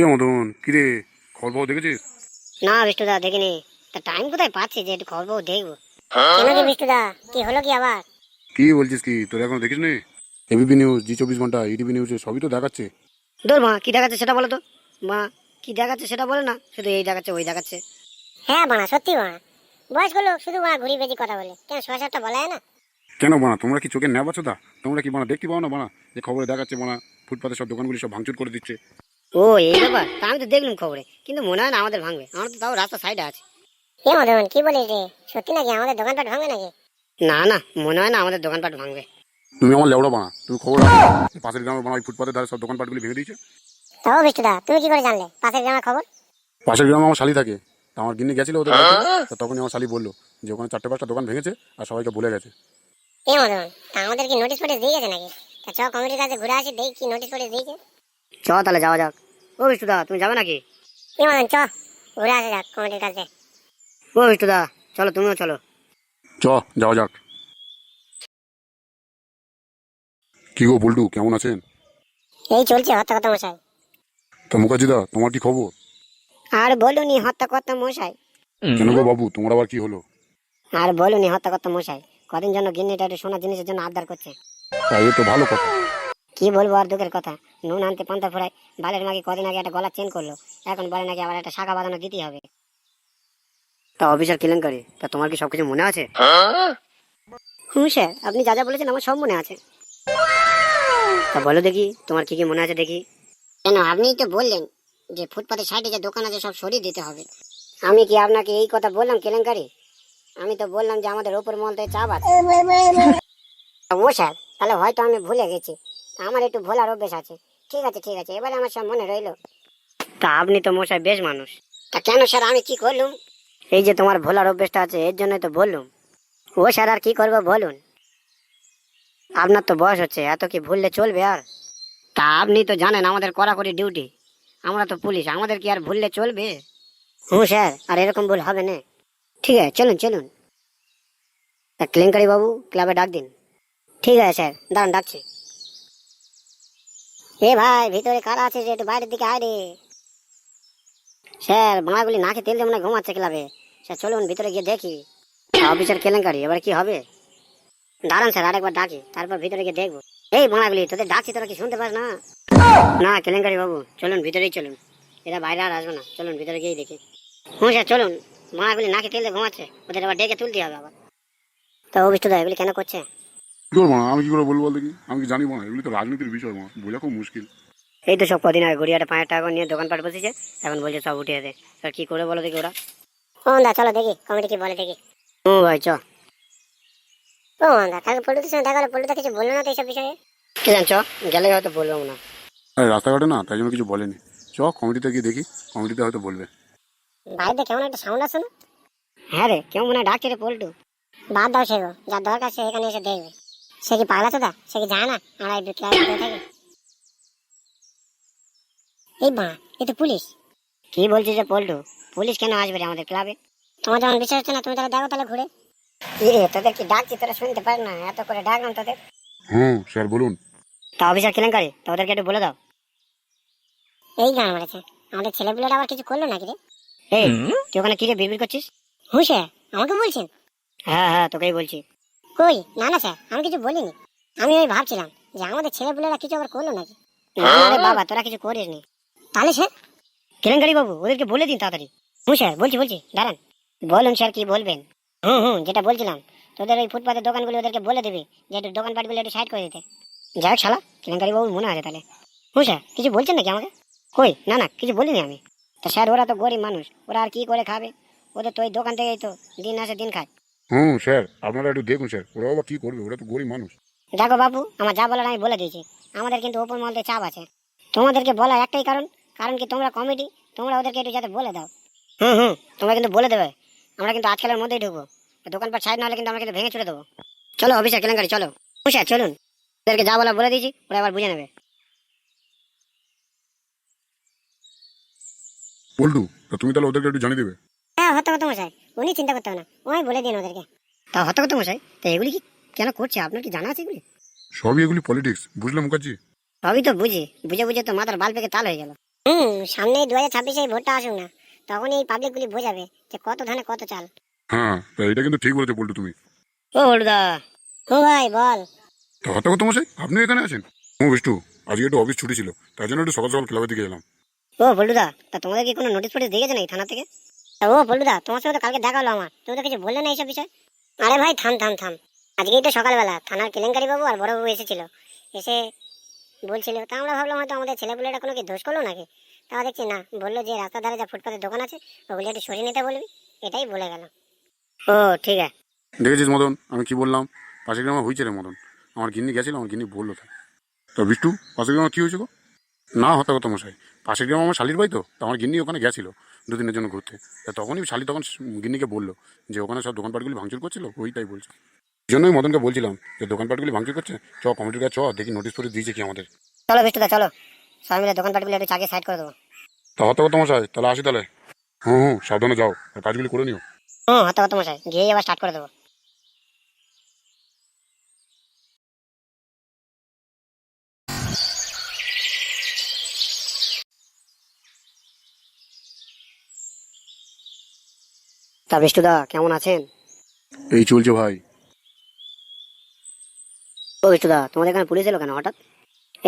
এ মদন কিরে খবর পাবো দেখেছিস? না বিষ্ণুদা দেখিনি। তা টাইম কোথায় পাচ্ছি যে একটু খবর দেখব? কেন কি বিষ্ণুদা কি হলো কি আবার? কি বলছিস কি? তোর এখন দেখিস নি এবিপি নিউজ জি চব্বিশ ঘণ্টা ইটিভি নিউজে সবই তো দেখাচ্ছে। দূর মা কি দেখাচ্ছে সেটা বলো তো। মা কি দেখাচ্ছে সেটা বলে না শুধু এই দেখাচ্ছে ওই দেখাচ্ছে। হ্যাঁ বানা সত্যি বানা বয়স্ক লোক শুধু বানা ঘুরি বেজি কথা বলে। কেন সোয়া সাতটা বলা হয় না? কেন বানা তোমরা কি চোখে নেওয়া দা তোমরা কি বানা দেখতে পাও না বানা যে খবরে দেখাচ্ছে বানা ফুটপাতের সব দোকানগুলি সব ভাঙচুর করে দিচ্ছে। ও এই ব্যাপার। তা আমি তো দেখলাম খবরে। কিন্তু মনে হয় না আমাদের ভাঙবে। আমার তো তাও রাস্তা সাইডে আছে। এ মদন কি বলিস রে? সত্যি নাকি আমাদের দোকানপাট ভাঙবে নাকি? না না মনে হয় না আমাদের দোকানপাট ভাঙবে। তুমি আমার লেবড়া বানা তুমি খবর রাখো। পাশের গ্রামের বানা ওই ফুটপাতের ধারে সব দোকানপাটগুলি ভেঙে দিয়েছে। তাও বিষ্ণুদা তুমি কি করে জানলে? পাশের গ্রামের খবর? পাশের গ্রামে আমার শালি থাকে। তা আমার গিন্নি গেছিল ওদের বাড়িতে, তা তখনই আমার শালি বলল যে ওখানে চারটে পাঁচটা দোকান ভেঙেছে আর সবাইকে বলে গেছে। এ মদন তা আমাদের কি নোটিশ ফোটিস দিয়ে গেছে নাকি? তা চ কমিটির কাছে ঘুরে আসি দেখি কি নোটিশ ফোটিস দিয়েছে। চ তাহলে যাওয়া যাক। ও বিষ্ণুদা তুমি যাবে নাকি? চ ঘুরে আসা যাক কমিটির কাছে। ও বিষ্ণুদা চলো তুমিও চলো। চ যাওয়া যাক। কি গো বল্টু কেমন আছেন? এই চলছে হত্যা কথা মশাই। তা মুখার্জিদা তোমার কি খবর? আর বলুনি হত্যা কর্তা মশাই। কেন গো বাবু তোমার আবার কি হলো? আর বলুনি হত্যা কর্তা মশাই কদিন জন্য গিন্নিটা একটু সোনা জিনিসের জন্য আবদার করছে। তা এ তো ভালো কথা। কি বলব আর দুঃখের কথা? নুন আনতে পান্তা ফোড়ায় বালের মাকে কদিন আগে একটা গলা চেন করল এখন বলে নাকি আবার একটা শাখা বাঁধানো দিতেই হবে। তা অফিসার কেলেঙ্কারি তা তোমার কি সবকিছু মনে আছে? হুম স্যার আপনি যা যা বলেছেন আমার সব মনে আছে। তা বলো দেখি তোমার কি কি মনে আছে দেখি? কেন আপনি তো বললেন যে ফুটপাতের সাইডে যে দোকান আছে সব সরিয়ে দিতে হবে। আমি কি আপনাকে এই কথা বললাম কেলেঙ্কারি আমি তো বললাম যে আমাদের ওপর মল থেকে চাপ আছে। ও স্যার তাহলে হয়তো আমি ভুলে গেছি। আমার একটু ভোলার অভ্যেস আছে। ঠিক আছে ঠিক আছে এবারে আমার সব মনে রইল। তা আপনি তো মশাই বেশ মানুষ। তা কেন স্যার আমি কি করলুম? এই যে তোমার ভোলার অভ্যেসটা আছে এর জন্যই তো বললুম। ও স্যার আর কি করব বলুন? আপনার তো বয়স হচ্ছে এত কি ভুললে চলবে আর? তা আপনি তো জানেন আমাদের কড়াকড়ি ডিউটি। আমরা তো পুলিশ আমাদের কি আর ভুললে চলবে? হুম স্যার আর এরকম ভুল হবে না। ঠিক আছে চলুন চলুন। তা কেলেঙ্কারি বাবু ক্লাবে ডাক দিন। ঠিক আছে স্যার দাঁড়ান ডাকছি। এ ভাই, ভিতরে কারা আছে যে একটু বাইরের দিকে আয় রে? স্যার বাংলাগুলি নাকে তেল দিয়ে মনে ঘুমাচ্ছে ক্লাবে। স্যার, চলুন ভিতরে গিয়ে দেখি। অফিসার কেলেঙ্কারি, এবার কি হবে? দাঁড়ান স্যার, আরেকবার ডাকি, তারপর ভিতরে গিয়ে দেখব। এই বাংলাগুলি তোদের ডাকছি, তোরা কি শুনতে পাস না? না, কেলেঙ্কারি বাবু, চলুন, ভিতরেই চলুন। এরা বাইরে আর আসবে না, চলুন, ভিতরে গিয়েই দেখি। হুম স্যার, চলুন বাংলাগুলি নাকে তেল দিয়ে ঘুমাচ্ছে, ওদের আবার ডেকে তুলতে হবে আবার। তো অভিষ্টদা এগুলি কেন করছে? কি করব মা আমি কি করে বলব দেখি? আমি কি জানি মা এগুলি তো রাজনীতির বিষয় মা বোঝা খুব মুশকিল। এই তো সব কদিন আগে গড়িয়াটা পাঁচ টাকা নিয়ে দোকানপাট বসেছে। এখন বলছে সব উঠিয়ে দে। আর কি করে বলো দেখি ওরা? ও দা চলো দেখি। কমিটি কি বলে দেখি। ও ভাই চ। ও দা কালকে পল্টুদের সঙ্গে দেখা হলো। পল্টুদা কিছু বলল না তো এইসব বিষয়ে? কি জানছ গেলে হয়তো বলব না। আরে রাস্তাঘাটে না তাই জন্য কিছু বলেনি। চ কমিটিতে গিয়ে দেখি। কমিটিতে হয়তো বলবে। বাড়িতে কেমন একটা সাউন্ড আছে না? হ্যাঁ রে কেমন মনে হয় ডাকছে রে পল্টু। বাদ দাও সে গো। যার দরকার সে এখানে এসে দেখবে। সে কি পাগলা চোদা? সে কি জানে না আমরা এই ক্লাবে থাকি? এই বা এ তো পুলিশ। কি বলছিস রে পল্টু? পুলিশ কেন আসবে রে আমাদের ক্লাবে? তোমার যখন বিশ্বাস হচ্ছে না তুমি তাহলে দেখো তাহলে ঘুরে। এ তোদের কি ডাকছি? তোরা শুনতে পার না। এত করে ডাকলাম তোদের। হুম স্যার বলুন। তা অফিসার কেলেঙ্কারি? তা ওদেরকে একটু বলে দাও। এই গান মারেছে আমাদের ছেলেপুলেরা আবার কিছু করল নাকি রে? এই তুই ওখানে কি রে বিড়বিড় করছিস? হুঁ স্যার আমাকে বলছেন? হ্যাঁ হ্যাঁ তোকেই বলছি। কই? না না স্যার আমি কিছু বলিনি। আমি ওই ভাবছিলাম যে আমাদের ছেলেপুলেরা কিছু আবার করল নাকি? না না বাবা তোরা কিছু করিস নি। তাহলে স্যার? কেলেঙ্কারি বাবু ওদেরকে বলে দিন তাড়াতাড়ি। হুম স্যার বলছি বলছি দাঁড়ান। বলুন স্যার কি বলবেন? হুম হুম যেটা বলছিলাম তোদের ওই ফুটপাতের দোকানগুলো ওদেরকে বলে দিবি যে একটু দোকানপাটগুলো একটু সাইড করে দিতে। যাই হোক শালা কেলেঙ্কারি বাবু মনে আছে তাহলে। হুম স্যার কিছু বলছেন নাকি আমাকে? কই? না না কিছু বলিনি আমি। তা স্যার ওরা তো গরিব মানুষ ওরা আর কি করে খাবে? ওদের তো ওই দোকান থেকেই তো দিন আসে দিন খায়। হুম স্যার আপনারা একটু দেখুন স্যার। ওরা আবার কি করবে? ওরা তো গরিব মানুষ। দেখো বাবু আমার যা বলার আমি বলে দিয়েছি। আমাদের কিন্তু ওপর মহলতে চাপ আছে। তোমাদেরকে বলার একটাই কারণ কারণ কি তোমরা কমিটি তোমরা ওদেরকে একটু যাতে বলে দাও। হুম হুম। তোমরা কিন্তু বলে দেবে। আমরা কিন্তু আজকালের মধ্যেই ঢুকবো। দোকানপাট সাইড না হলে কিন্তু আমরা কিন্তু ভেঙে ছুড়ে দেবো। চলো অফিসে কেলেঙ্কারি চলো। হুঁশিয়ার চলুন। ওদেরকে যা বলা বলে দিয়েছি ওরা আবার বুঝে নেবে। বল্টু তুমি তাহলে ওদেরকে একটু জানিয়ে দেবে? হ্যাঁ হতো হতো মশাই উনি চিন্তা করতে হবে না। ওই বলে দিন ওদেরকে। তা হতো কত মশাই। তা এগুলি কি কেন করছে? আপনার কি জানা আছে এগুলি? সবই এগুলি পলিটিক্স বুঝলে মুখার্জি? সবই তো বুঝি। বুঝে বুঝে তো মাথার বাল পেকে তাল হয়ে গেল। হুম সামনে দু হাজার ছাব্বিশে ভোটটা আসুক না। তখন এই পাবলিকগুলি বোঝাবে যে কত ধানে কত চাল। হ্যাঁ তা এটা কিন্তু ঠিক বলেছে বলতো তুমি। ও হলুদা। ও ভাই বল। তা হত্যা করতে মশাই আপনি এখানে আছেন? ও বিষ্টু আজকে একটু অফিস ছুটি ছিল তাই জন্য একটু সকাল সকাল ক্লাবের দিকে এলাম। ও বলুদা তা তোমাদের কি কোনো নোটিশ ফোটিস দিয়েছে নাকি থানা থেকে? ও, বলুদা, তোমার তো কালকে দেখা হলো আমার। তুমি তো কিছু বললে না এইসব বিষয়? আরে ভাই, থাম থাম থাম। আজকেই তো সকালবেলা, থানার কেলেঙ্কারি বাবু আর বড়বাবু এসেছিল। এসে বলছিল, তা আমরা ভাবলাম হয়তো আমাদের ছেলেপুলেটা কোনো কি দোষ করল নাকি? তা দেখছি না, বলল যে রাস্তার ধারে যা ফুটপাতের দোকান আছে, ওগুলো একটু সরিয়ে নিতে বলবি। এটাই বলে গেল ও, ঠিক আছে। দেখেছিস মদন? আমি কি বললাম? পাশের গ্রামে হয়েছে রে মদন। আমার গিন্নি গেছিল, আমার গিন্নি বলল তাই। তো বিষ্টু, পাশের গ্রামে কী হয়েছে গো? না হত্যা কথা মশাই। পাশের গ্রামে আমার শালির তো তো আমার গিন্নি ওখানে গেছিল। দুদিনের জন্য ঘুরতে। তা তখনই শালি তখন গিন্নিকে বলল যে ওখানে সব দোকানপাটগুলি ভাঙচুর করছিল? ওইটাই বলছে। এই জন্যই মদনকে বলছিলাম যে দোকানপাটগুলি ভাঙচুর করছে? চ কমিটির কাছে চ দেখি নোটিশ করে দিয়েছে কি আমাদের। চলো বিষ্টুদা চলো। সবাই মিলে দোকানপাটগুলি একটু চাকে সাইড করে দেবো। তা কথা মশাই তাহলে আসি তাহলে। হুম হুম সাবধানে যাও কাজগুলি করে নিও। হুম হতে হতে মশাই গিয়েই আবার স্টার্ট করে দেবো। তা বিষ্টুদা কেমন আছেন? এই চলছে ভাই। ও বিষ্টুদা তোমাদের এখানে পুলিশ এলো কেন হঠাৎ?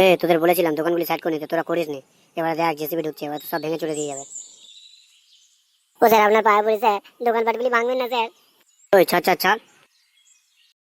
এ তোদের বলেছিলাম দোকানগুলি সাইড করে নিতে তোরা করিস নি। এবার দেখ জেসিবি ঢুকছে এবার তো সব ভেঙে চলে দিয়ে যাবে। ও স্যার আপনার পায়ে পড়ে স্যার দোকানপাটগুলি ভাঙবেন না স্যার। ওই ছাড় ছাড় ছাড়